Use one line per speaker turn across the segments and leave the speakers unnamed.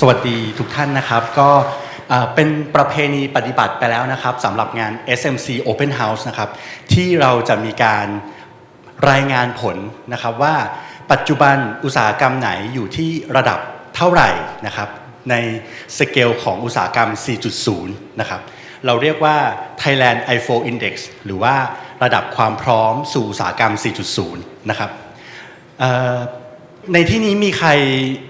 สวัสดีทุกท่านนะครับ ก็เป็นประเพณีปฏิบัติไปแล้วนะครับสำหรับงาน SMC Open House นะครับที่เราจะมีการรายงานผลนะครับว่าปัจจุบันอุตสาหกรรมไหนอยู่ที่ระดับเท่าไหร่นะครับในสเกลของอุตสาหกรรม 4.0 นะครับเราเรียกว่า Thailand i4 Index หรือว่าระดับความพร้อมสู่อุตสาหกรรม 4.0 นะครับ ในที่นี้มีใคร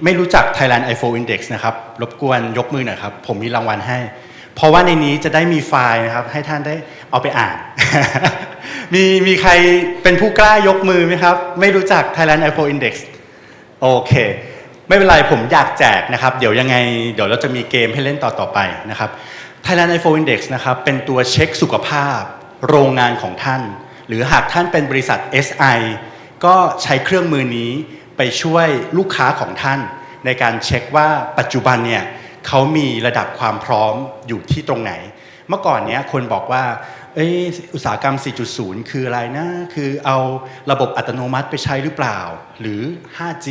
ไม่รู้จัก Thailand i4 Index นะครับ รบกวนยกมือหน่อยครับ ผมมีรางวัลให้ เพราะว่าในนี้จะได้มีไฟล์นะครับ ให้ท่านได้เอาไปอ่าน มีมีใครเป็นผู้กล้ายกมือไหมครับ ไม่รู้จัก Thailand i4 Index โอเค ไม่เป็นไรผมอยากแจกนะครับ เดี๋ยวยังไง เดี๋ยวเราจะมีเกมให้เล่นต่อต่อไปนะครับ Thailand i4 Index นะครับเป็นตัวเช็คสุขภาพ โรงงานของท่าน หรือหากท่านเป็นบริษัท SI ก็ใช้เครื่องมือนี้ ไปช่วยลูกค้าของท่าน ในการเช็คว่าปัจจุบันเนี่ยเขามีระดับความพร้อมอยู่ที่ตรงไหน เมื่อก่อนเนี้ยคนบอกว่าเอยอุตสาหกรรม 4.0 คืออะไรนะ คือเอาระบบอัตโนมัติไปใช้หรือเปล่า หรือ 5G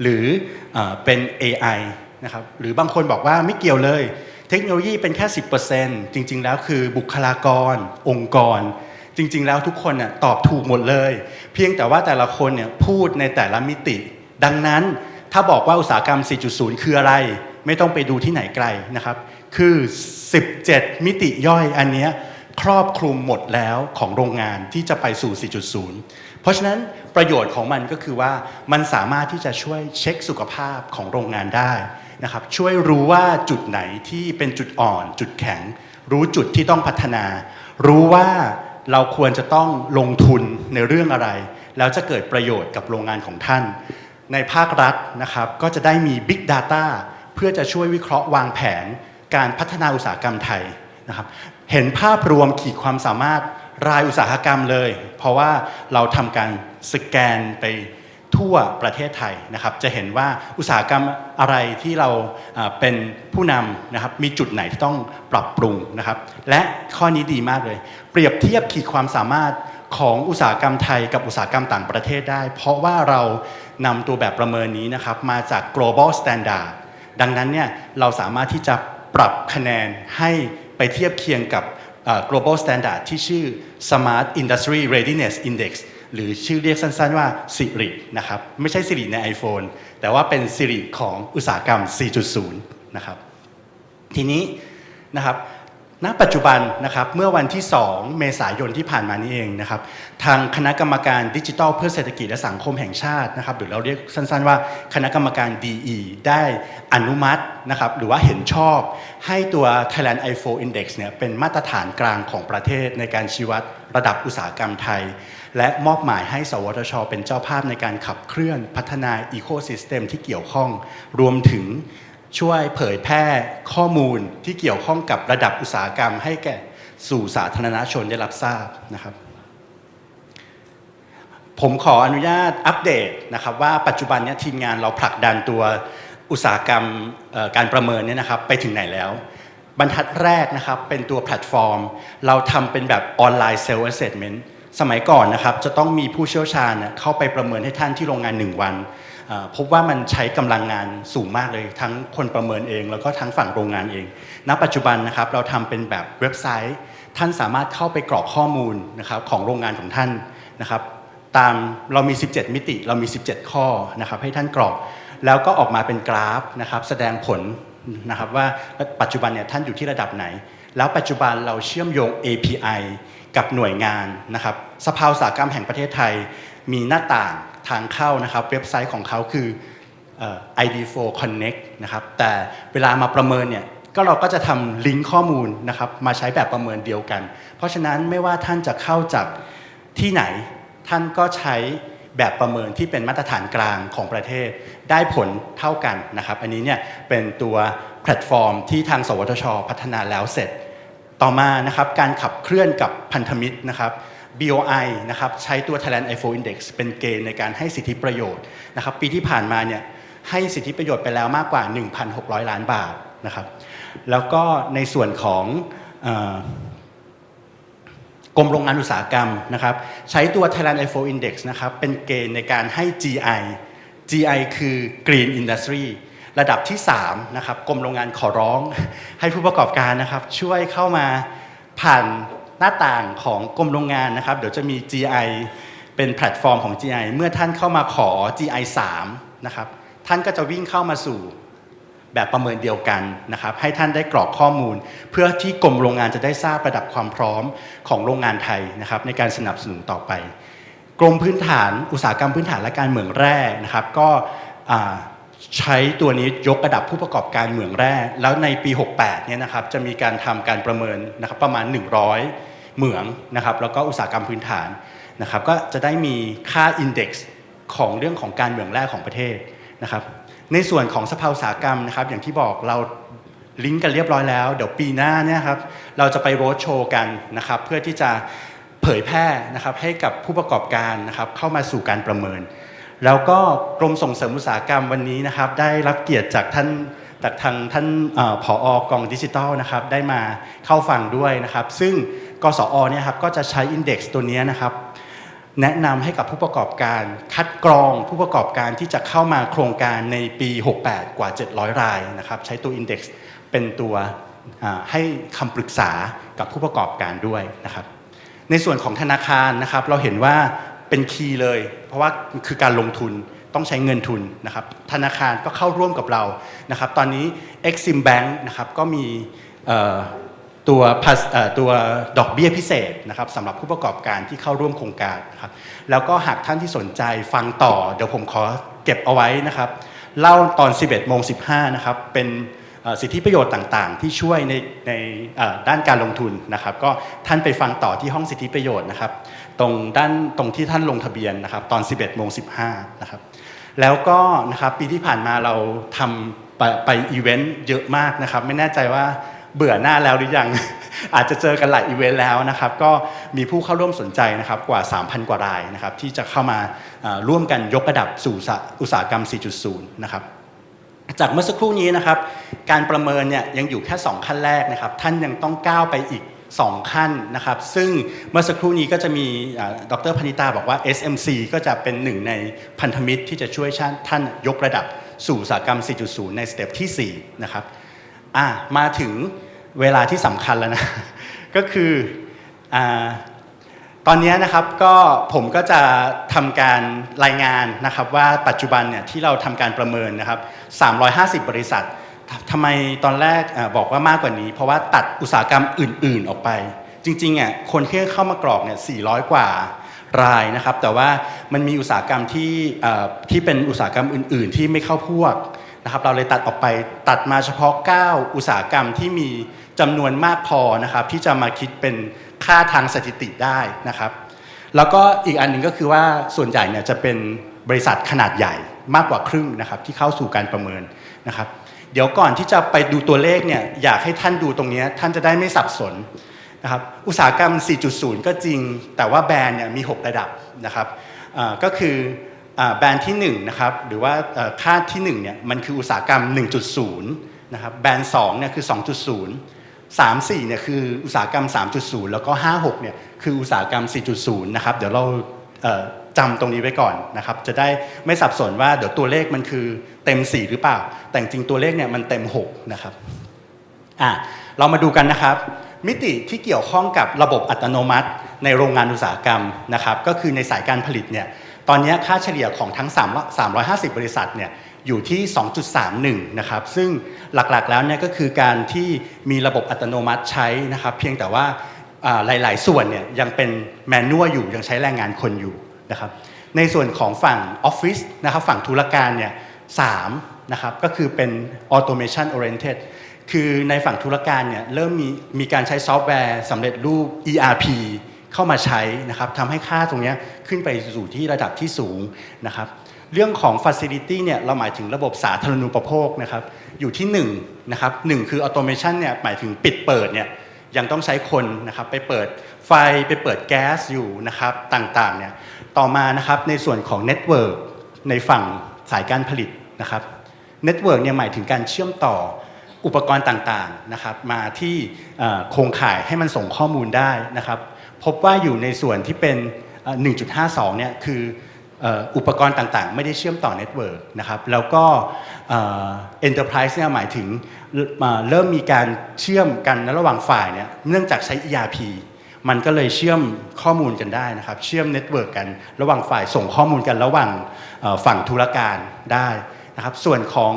หรือเออเป็น AI นะครับ หรือบางคนบอกว่าไม่เกี่ยวเลย เทคโนโลยีเป็นแค่ 10%จริง ๆ แล้วคือบุคลากร องค์กร จริง ๆ แล้วทุกคนน่ะตอบถูกหมดเลย เพียงแต่ว่าแต่ละคนเนี่ยพูดในแต่ละมิติ ดังนั้นถ้าบอกว่าอุตสาหกรรม 4.0 คืออะไร ไม่ต้องไปดูที่ไหนไกลนะครับ คือ 17 มิติย่อยอันเนี้ยครอบคลุมหมดแล้วของโรงงานที่จะไปสู่ 4.0 เพราะฉะนั้นประโยชน์ของมันก็คือว่ามันสามารถที่จะช่วยเช็คสุขภาพของโรงงานได้นะครับ ช่วยรู้ว่าจุดไหนที่เป็นจุดอ่อน จุดแข็ง รู้จุดที่ต้องพัฒนา รู้ว่า เราควรจะต้องลงทุนในเรื่องอะไร แล้วจะเกิดประโยชน์กับโรงงานของท่าน ในภาครัฐนะครับก็จะได้มี Big Data เพื่อจะช่วยวิเคราะห์วางแผนการพัฒนาอุตสาหกรรมไทยนะครับเห็นภาพรวมขีดความสามารถรายอุตสาหกรรมเลย เพราะว่าเราทำการสแกนไป ทั่วประเทศไทยนะครับ จะเห็นว่าอุตสาหกรรมอะไรที่เราเป็นผู้นำนะครับ มีจุดไหนที่ต้องปรับปรุงนะครับ และข้อนี้ดีมากเลย เปรียบเทียบขีดความสามารถของอุตสาหกรรมไทยกับอุตสาหกรรมต่างประเทศได้ เพราะว่าเรานำตัวแบบประเมินนี้นะครับ มาจาก global standard ดังนั้นเนี่ยเราสามารถที่จะปรับคะแนนให้ไปเทียบเคียงกับ global standard ที่ชื่อ Smart Industry Readiness Index หรือชื่อเรียกสั้นๆว่า SIRI นะครับ ไม่ใช่ SIRI ใน iPhone แต่ว่าเป็น SIRI ของอุตสาหกรรม 4.0 นะครับ ทีนี้นะครับณปัจจุบันนะครับเมื่อวันที่ 2 เมษายนที่ผ่านมานี้เองนะครับทางคณะกรรมการดิจิทัลเพื่อเศรษฐกิจและสังคมแห่งชาตินะครับหรือเราเรียกสั้นๆว่าคณะกรรมการ DE ได้อนุมัตินะครับหรือว่าเห็นชอบให้ตัว Thailand i4 Index เนี่ยเป็นมาตรฐานกลางของประเทศในการชี้วัดระดับอุตสาหกรรมไทย และมอบหมายให้สวทช เป็นเจ้าภาพในการขับเคลื่อนพัฒนาอีโค y ิสเต็มที่เกี่ยวข้อง รวมถึงช่วยเผยแพร่ข้อมูลที่เกี่ยวข้องกับระดับอุตสาหกรรม ให้แก่สู่สาธารณชนได้รับทราบนะครับ ผมขออนุญาตอัปเดตนะครับว่าปัจจุบันนี้ทีมงานเราผลักดันตัวอุตสาหกรรมการประเมินเนี่ยนะครับไปถึงไหนแล้ว บรรทัดแรกนะครับเป็นตัวแพลตฟอร์ม เราทำเป็นแบบออนไลน์เซลล์ s อ s เซ m เมนต์ สมัยก่อนนะครับจะต้องมีผู้เชี่ยวชาญเข้าไปประเมินให้ท่านที่โรงงาน 1 วัน พบว่ามันใช้กำลังงานสูงมากเลย ทั้งคนประเมินเอง แล้วก็ทั้งฝั่งโรงงานเอง ณ ปัจจุบันนะครับเราทำเป็นแบบเว็บไซต์ ท่านสามารถเข้าไปกรอกข้อมูลนะครับของโรงงานของท่านนะครับตามเรามี 17 มิติเรามี 17 ข้อนะครับให้ท่านกรอก แล้วก็ออกมาเป็นกราฟนะครับแสดงผลนะครับว่าปัจจุบันเนี่ยท่านอยู่ที่ระดับไหน แล้วปัจจุบันเราเชื่อมโยง API กับหน่วยงานนะครับสภาอุตสาหกรรมแห่งประเทศไทย มีหน้าต่างทางเข้านะครับ เว็บไซต์ของเขาคือเอ่อ ID4 Connect นะครับแต่เวลามาประเมินเนี่ยก็เราก็จะทำลิงก์ข้อมูลนะครับมาใช้แบบประเมินเดียวกัน เพราะฉะนั้นไม่ว่าท่านจะเข้าจากที่ไหนท่านก็ใช้ แบบประเมินที่เป็นมาตรฐานกลางของประเทศ ได้ผลเท่ากันนะครับ อันนี้เนี่ยเป็นตัวแพลตฟอร์มที่ทาง สวทช พัฒนาแล้วเสร็จ ต่อมานะครับการขับเคลื่อนกับพันธมิตรนะครับ BOI นะครับใช้ตัว Thailand i4 Index เป็นเกณฑ์ในการให้สิทธิประโยชน์นะครับปีที่ผ่านมาเนี่ยให้สิทธิประโยชน์ไปแล้วมากกว่า 1,600 ล้านบาทนะครับแล้วก็ในส่วนของ กรมโรงงานอุตสาหกรรมนะครับใช้ตัว Thailand i4 Index นะครับเป็นเกณฑ์ในการให้ GI GI คือ Green Industry ระดับที่3นะครับกรมโรงงานขอร้อง ให้ผู้ประกอบการนะครับช่วยเข้ามาผ่านหน้าต่างของกรมโรงงานนะครับ เดี๋ยวจะมี GI เป็นแพลตฟอร์มของ GI เมื่อท่านเข้ามาขอ GI 3นะครับท่านก็จะวิ่งเข้ามาสู่ แบบประเมินเดียวกันนะครับให้ท่านได้กรอกข้อมูล เพื่อที่กรมโรงงานจะได้ทราบระดับความพร้อมของโรงงานไทยนะครับในการสนับสนุนต่อไป กรมพื้นฐานอุตสาหกรรมพื้นฐานและการเหมืองแร่นะครับก็ใช้ตัวนี้ยกระดับผู้ประกอบการเหมืองแร่ แล้วในปี 68เนี่ยนะครับจะมีการทำการประเมินนะครับประมาณ 100 เหมืองนะครับแล้วก็อุตสาหกรรมพื้นฐานนะครับก็จะได้มีค่าอินเด็กซ์ของเรื่องของการเหมืองแร่ของประเทศนะครับ ในส่วนของสภาอุตสาหกรรมนะครับ อย่างที่บอกเราลิงก์กันเรียบร้อยแล้ว เดี๋ยวปีหน้าเนี่ยครับเราจะไปโรดโชว์กันนะครับเพื่อที่จะเผยแพร่นะครับให้กับผู้ประกอบการนะครับเข้ามาสู่การประเมิน แล้วก็กรมส่งเสริมอุตสาหกรรมวันนี้นะครับได้รับเกียรติจากท่านจากทางท่านเออผออกองดิจิทัลนะครับได้มาเข้าฟังด้วยนะครับ ซึ่งกสอเนี่ยครับก็จะใช้อินเด็กซ์ตัวนี้นะครับ แนะนำให้กับผู้ประกอบการคัดกรองผู้ประกอบการที่จะเข้ามาโครงการในปี 68 กว่า 700 รายนะครับใช้ตัว Index เป็นตัวให้คำปรึกษากับผู้ประกอบการด้วยนะครับ ในส่วนของธนาคารนะครับ เราเห็นว่าเป็นคีย์เลย เพราะว่าคือการลงทุนต้องใช้เงินทุนนะครับ ธนาคารก็เข้าร่วมกับเรานะครับ ตอนนี้ Exim Bank นะครับก็มี ตัวตัวดอกเบี้ยพิเศษนะครับสำหรับผู้ประกอบการที่เข้าร่วมโครงการนะครับแล้วก็หากท่านที่สนใจฟังต่อเดี๋ยวผมขอเก็บเอาไว้นะครับเล่าตอน 11โมง15นะครับเป็นสิทธิประโยชน์ต่างๆ ที่ช่วยในในด้านการลงทุนนะครับ ก็ท่านไปฟังต่อที่ห้องสิทธิประโยชน์นะครับ ตรงด้านตรงที่ท่านลงทะเบียนนะครับ ตอน 11โมง15นะครับแล้วก็นะครับปีที่ผ่านมาเราทำไปไปอีเวนต์เยอะมากนะครับ ไม่แน่ใจว่า เบื่อหน้าแล้วหรือยัง อาจจะเจอกันหลายอีเวนต์แล้วนะครับ ก็มีผู้เข้าร่วมสนใจนะครับกว่า 3,000 กว่ารายนะครับ ที่จะเข้ามาร่วมกันยกระดับสู่อุตสาหกรรม 4.0 นะครับจากเมื่อสักครู่นี้นะครับ การประเมินเนี่ยยังอยู่แค่ 2 ขั้นแรกนะครับ ท่านยังต้องก้าวไปอีก 2 ขั้นนะครับ ซึ่งเมื่อสักครู่นี้ก็จะมีดรพนิตาบอกว่า SMC ก็จะเป็นหนึ่งในพันธมิตรที่จะช่วยท่านยกระดับสู่อุตสาหกรรม 4.0 ในสเต็ปที่ 4 นะครับมาถึง เวลาที่สำคัญแล้วนะ ก็คืออตอนนี้นะครับก็ผมก็จะทำการรายงานนะครับว่าปัจจุบันเนี่ยที่เราทำการประเมินนะครับ 350 บริษัททำไมตอนแรกอบอกว่ามากกว่านี้ เพราะว่าตัดอุตสาหกรรมอื่น ๆออกไป จริงๆอะคนที่เข้ามากรอกเนี่ย 400 กว่ารายนะครับ แต่ว่ามันมีอุตสาหกรรมที่ที่เป็นอุตสาหกรรมอื่น ๆ ที่ไม่เข้าพวก นะครับเราเลยตัดออกไปตัดมาเฉพาะ 9 อุตสาหกรรมที่มีจำนวนมากพอนะครับที่จะมาคิดเป็นค่าทางสถิติได้นะครับ แล้วก็อีกอันหนึ่งก็คือว่าส่วนใหญ่เนี่ยจะเป็นบริษัทขนาดใหญ่มากกว่าครึ่งนะครับที่เข้าสู่การประเมินนะครับ เดี๋ยวก่อนที่จะไปดูตัวเลขเนี่ยอยากให้ท่านดูตรงนี้ท่านจะได้ไม่สับสนนะครับอุตสาหกรรม 4.0 ก็จริง แต่ว่าแบรนด์เนี่ยมี 6 ระดับนะครับก็คือ แบรนด์ที่1นะครับหรือว่าค่าที่1เนี่ยมันคืออุตสาหกรรม 1.0นะครับแบรนด์2เนี่ยคือ 2.0 3 4เนี่ยคืออุตสาหกรรม 3.0 แล้วก็ 5 6เนี่ยคืออุตสาหกรรม 4.0 นะครับเดี๋ยวเราจำตรงนี้ไว้ก่อนนะครับจะได้ไม่สับสนว่าเดี๋ยวตัวเลขมันคือเต็ม 4 หรือเปล่า แต่จริงตัวเลขเนี่ยมันเต็ม 6 นะครับอะเรามาดูกันนะครับ มิติที่เกี่ยวข้องกับระบบอัตโนมัติในโรงงานอุตสาหกรรมนะครับก็คือในสายการผลิตเนี่ย ตอนนี้ค่าเฉลี่ยของทั้ง 3 350 บริษัทเนี่ยอยู่ที่ 2.31 นะครับ ซึ่งหลักๆแล้วเนี่ยก็คือการที่มีระบบอัตโนมัติใช้นะครับ เพียงแต่ว่าหลายๆ ส่วนเนี่ยยังเป็นแมนนวลอยู่ยังใช้แรงงานคนอยู่นะครับ ในส่วนของฝั่งออฟฟิศนะครับฝั่งธุรการเนี่ยสามนะครับก็คือเป็น automation oriented คือในฝั่งธุรการเนี่ยเริ่มมีมีการใช้ซอฟต์แวร์สำเร็จรูป ERP เข้ามาใช้นะครับทำให้ค่าตรงนี้ขึ้นไปสู่ที่ระดับที่สูงนะครับเรื่องของ Facility เนี่ยเราหมายถึงระบบสาธารณูปโภคนะครับอยู่ที่1นะครับหนึ่งคือ Automation เนี่ยหมายถึงปิดเปิดเนี่ยยังต้องใช้คนนะครับไปเปิดไฟไปเปิดแก๊สอยู่นะครับต่างๆเนี่ยต่อมานะครับในส่วนของ Network ในฝั่งสายการผลิตนะครับ Network เนี่ยหมายถึงการเชื่อมต่ออุปกรณ์ต่างๆนะครับมาที่โครงข่ายให้มันส่งข้อมูลได้นะครับ พบว่าอยู่ในส่วนที่เป็น 1.52 เนี่ยคืออุปกรณ์ต่างๆ ไม่ได้เชื่อมต่อเน็ตเวิร์กนะครับแล้วก็ enterprise เนี่ยหมายถึงเอ่อเริ่มมีการเชื่อมกันระหว่างฝ่ายเนี่ยเนื่องจากใช้ ERP มันก็เลยเชื่อมข้อมูลกันได้นะครับ เชื่อมเน็ตเวิร์กกันระหว่างฝ่ายส่งข้อมูลกันระหว่างฝั่งธุรการได้นะครับ ส่วนของ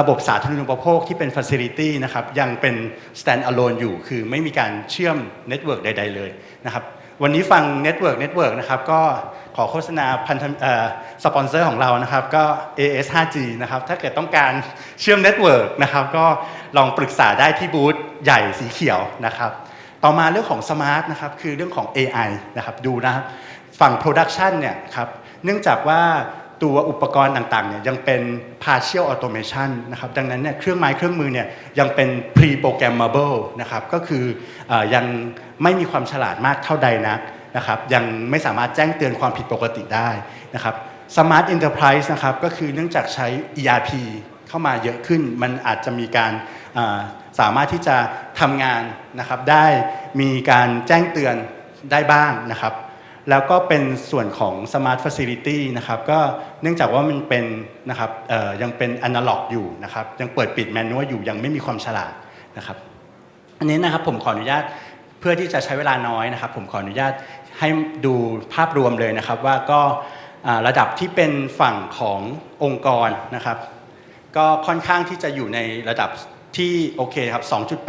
ระบบสาธารณูปโภคที่เป็น Facility นะครับยังเป็น stand alone อยู่ คือไม่มีการเชื่อมเน็ตเวิร์กใด ๆ เลย นะครับวันนี้ฟัง Network Network นะครับก็ขอโฆษณาพันธเอ่อสปอนเซอร์ของเรานะครับก็ AS 5G นะครับถ้าเกิดต้องการเชื่อม Network นะครับก็ลองปรึกษาได้ที่บูธใหญ่สีเขียวนะครับต่อมาเรื่องของ Smart นะครับคือเรื่องของ AI นะครับดูนะครับฝั่ง Production เนี่ยครับเนื่องจากว่า ตัวอุปกรณ์ต่างๆเนี่ยยังเป็น partial automation นะครับดังนั้นเนี่ยเครื่องไม้เครื่องมือเนี่ยยังเป็น pre-programmable นะครับก็คืออยังไม่มีความฉลาดมากเท่าใดนักนะครับยังไม่สามารถแจ้งเตือนความผิดปกติได้นะครับ Smart Enterprise นะครับก็คือเนื่องจากใช้ ERP เข้ามาเยอะขึ้นมันอาจจะมีการสามารถที่จะทำงานนะครับได้มีการแจ้งเตือนได้บ้างนะครับ แล้วก็เป็นส่วนของ Smart Facility นะครับก็เนื่องจากว่ามันเป็นนะครับยังเป็นอนาล็อกอยู่นะครับยังเปิดปิดแมนนวลอยู่ยังไม่มีความฉลาดนะครับอันนี้นะครับผมขออนุญาตเพื่อที่จะใช้เวลาน้อยนะครับ ผมขออนุญาตให้ดูภาพรวมเลยนะครับว่าก็ระดับที่เป็นฝั่งขององค์กรนะครับ ก็ค่อนข้างที่จะอยู่ในระดับ ที่โอเคครับ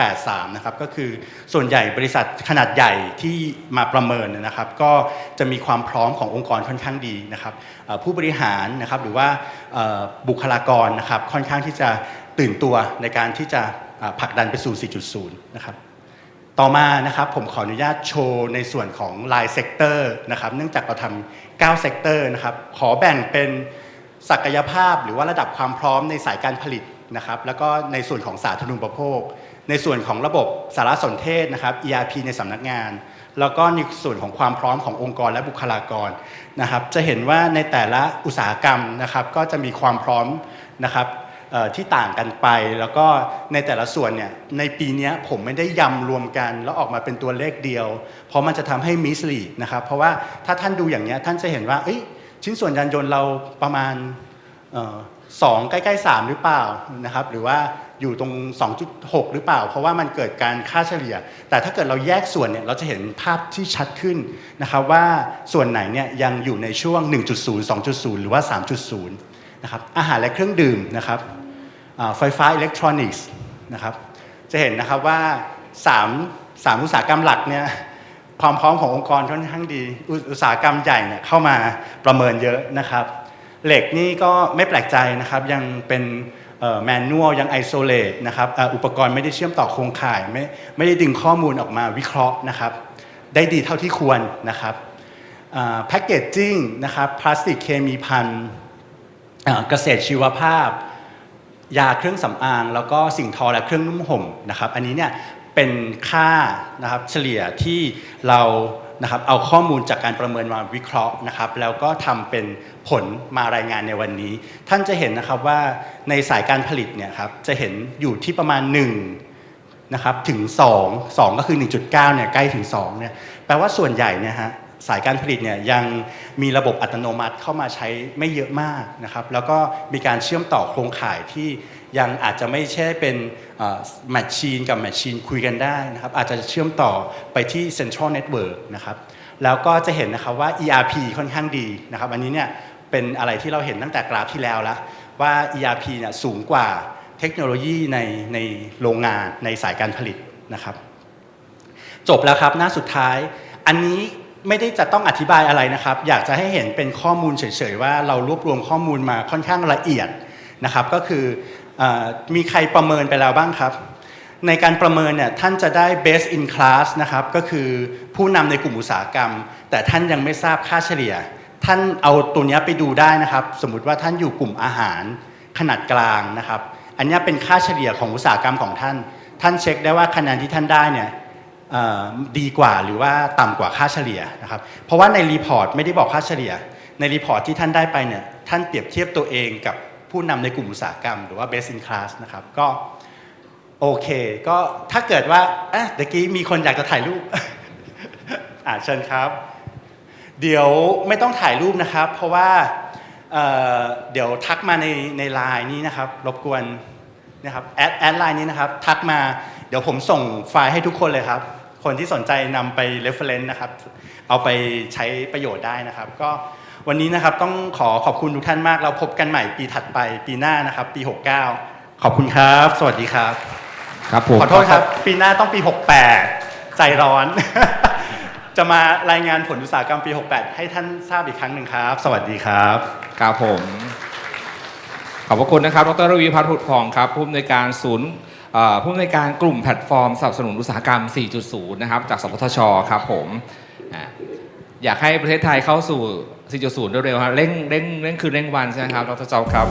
2.83 นะครับ ก็คือส่วนใหญ่บริษัทขนาดใหญ่ที่มาประเมินนะครับ ก็จะมีความพร้อมขององค์กรค่อนข้างดีนะครับผู้บริหารนะครับหรือว่าบุคลากรนะครับค่อนข้างที่จะตื่นตัวในการที่จะผลักดันไปสู่ 4.0 นะครับต่อมานะครับผมขออนุญาตโชว์ในส่วนของลายเซกเตอร์นะครับเนื่องจากเราทำ9เซกเตอร์นะครับขอแบ่งเป็นศักยภาพหรือว่าระดับความพร้อมในสายการผลิต นะครับแล้วก็ในส่วนของสาธารณูปโภค ในส่วนของระบบสารสนเทศนะครับ ERP ในสำนักงาน แล้วก็ในส่วนของความพร้อมขององค์กรและบุคลากรนะครับ จะเห็นว่าในแต่ละอุตสาหกรรมนะครับ ก็จะมีความพร้อมนะครับที่ต่างกันไป แล้วก็ในแต่ละส่วนเนี่ยในปีนี้ผมไม่ได้ยำรวมกัน แล้วออกมาเป็นตัวเลขเดียว เพราะมันจะทำให้มิสลีนะครับ เพราะว่าถ้าท่านดูอย่างเนี้ยท่านจะเห็นว่าชิ้นส่วนยานยนต์เราประมาณ เอ่อสองใกล้ๆ 3 หรือเปล่านะครับหรือว่าอยู่ตรง 2.6 หรือเปล่า เพราะว่ามันเกิดการค่าเฉลี่ย แต่ถ้าเกิดเราแยกส่วนเนี่ยเราจะเห็นภาพที่ชัดขึ้นนะครับว่าส่วนไหนเนี่ยยังอยู่ในช่วง 1.0 2.0 หรือว่า 3.0 นะครับอาหารและเครื่องดื่มนะครับไฟฟ้าอิเล็กทรอนิกส์นะครับจะเห็นนะครับว่า 3 3 อุตสาหกรรมหลักเนี่ยความพร้อมขององค์กรค่อนข้างดี อุตสาหกรรมใหญ่เนี่ยเข้ามาประเมินเยอะนะครับ เหล็กนี่ก็ไม่แปลกใจนะครับ ยังเป็นแมนนวลยังไอโซเลตนะครับอุปกรณ์ไม่ได้เชื่อมต่อโครงข่ายไม่ไม่ได้ดึงข้อมูลออกมาวิเคราะห์นะครับ ได้ดีเท่าที่ควรนะครับแพคเกจจิ้งนะครับพลาสติกเคมีพันเกษตรชีวภาพ ยาเครื่องสำอาง แล้วก็สิ่งทอและเครื่องนุ่มห่มนะครับ อันนี้เนี่ยเป็นค่านะครับเฉลี่ยที่เรา นะครับเอาข้อมูลจากการประเมินมาวิเคราะห์นะครับแล้วก็ทำเป็นผลมารายงานในวันนี้ ท่านจะเห็นนะครับว่าในสายการผลิตเนี่ยครับจะเห็นอยู่ที่ประมาณ 1 นะครับถึง 2 2 ก็คือ 1.9เนี่ยใกล้ถึง2เนี่ยแปลว่าส่วนใหญ่เนี่ยฮะ สายการผลิตเนี่ยยังมีระบบอัตโนมัติเข้ามาใช้ไม่เยอะมากนะครับ แล้วก็มีการเชื่อมต่อโครงข่ายที่ยังอาจจะไม่ใช่เป็นแมชชีนกับแมชชีนคุยกันได้นะครับ อาจจะเชื่อมต่อไปที่ Central Network นะครับ แล้วก็จะเห็นนะครับว่า ERP ค่อนข้างดีนะครับ อันนี้เนี่ยเป็นอะไรที่เราเห็นตั้งแต่กราฟที่แล้วล้วว่า ERP เนี่ยสูงกว่าเทคโนโลยีในในโรงงานในสายการผลิตนะครับ จบแล้วครับหน้าสุดท้ายอันนี้ ไม่ได้จะต้องอธิบายอะไรนะครับ อยากจะให้เห็นเป็นข้อมูลเฉยๆว่าเรารวบรวมข้อมูลมาค่อนข้างละเอียดนะครับ ก็คืออมีใครประเมินไปแล้วบ้างครับ ในการประเมินเนี่ยท่านจะได้ best in class นะครับ ก็คือผู้นำในกลุ่มอุตสาหกรรม แต่ท่านยังไม่ทราบค่าเฉลี่ย ท่านเอาตัวนี้ไปดูได้นะครับ สมมติว่าท่านอยู่กลุ่มอาหารขนาดกลางนะครับ อันนี้เป็นค่าเฉลี่ยของอุตสาหกรรมของท่าน ท่านเช็คได้ว่าคะแนนที่ท่านได้เนี่ย ดีกว่าหรือว่าต่ำกว่าค่าเฉลี่ยนะครับ เพราะว่าในรีพอร์ตไม่ได้บอกค่าเฉลี่ย ในรีพอร์ตที่ท่านได้ไปเนี่ยท่านเปรียบเทียบตัวเองกับผู้นำในกลุ่มอุตสาหกรรม หรือว่า best in class นะครับก็โอเค ก็ถ้าเกิดว่าเอะเมื่อกี้มีคนอยากจะถ่ายรูปอ่าเชิญครับ เดี๋ยวไม่ต้องถ่ายรูปนะครับ เพราะว่าเเดี๋ยวทักมาในในไลน์นี้นะครับ รบกวนนะครับแอดแอดไลน์นี้นะครับ ทักมาเดี๋ยวผมส่งไฟล์ให้ทุกคนเลยครับ คนที่สนใจนำไป reference นะครับ เอาไปใช้ประโยชน์ได้นะครับ ก็วันนี้นะครับต้องขอขอบคุณทุกท่านมาก เราพบกันใหม่ปีถัดไปปีหน้านะครับ ปี 69 ขอบคุณครับ สวัสดีครับ
ครับผม
ขอโทษครับ ปีหน้าต้องปี 68 ใจร้อน จะมารายงานผลอุตสาหกรรมปี 68 ให้ท่านทราบอีกครั้งหนึ่งครับ สวัสดีครับ
ครับผมขอบพระคุณนะครับ ดรรวีพัฒน์ผุดผ่องครับ ผู้อำนวยการศูนย์เอ่อ ผู้อำนวยการกลุ่มแพลตฟอร์มสนับสนุนอุตสาหกรรม 4.0 นะครับ จากสพทช ครับผมอยากให้ประเทศไทยเข้าสู่ 4.0 เร็วๆครับเร่งเร่งเร่งคือเร่งวันใช่ไหมครับดรจอบครับ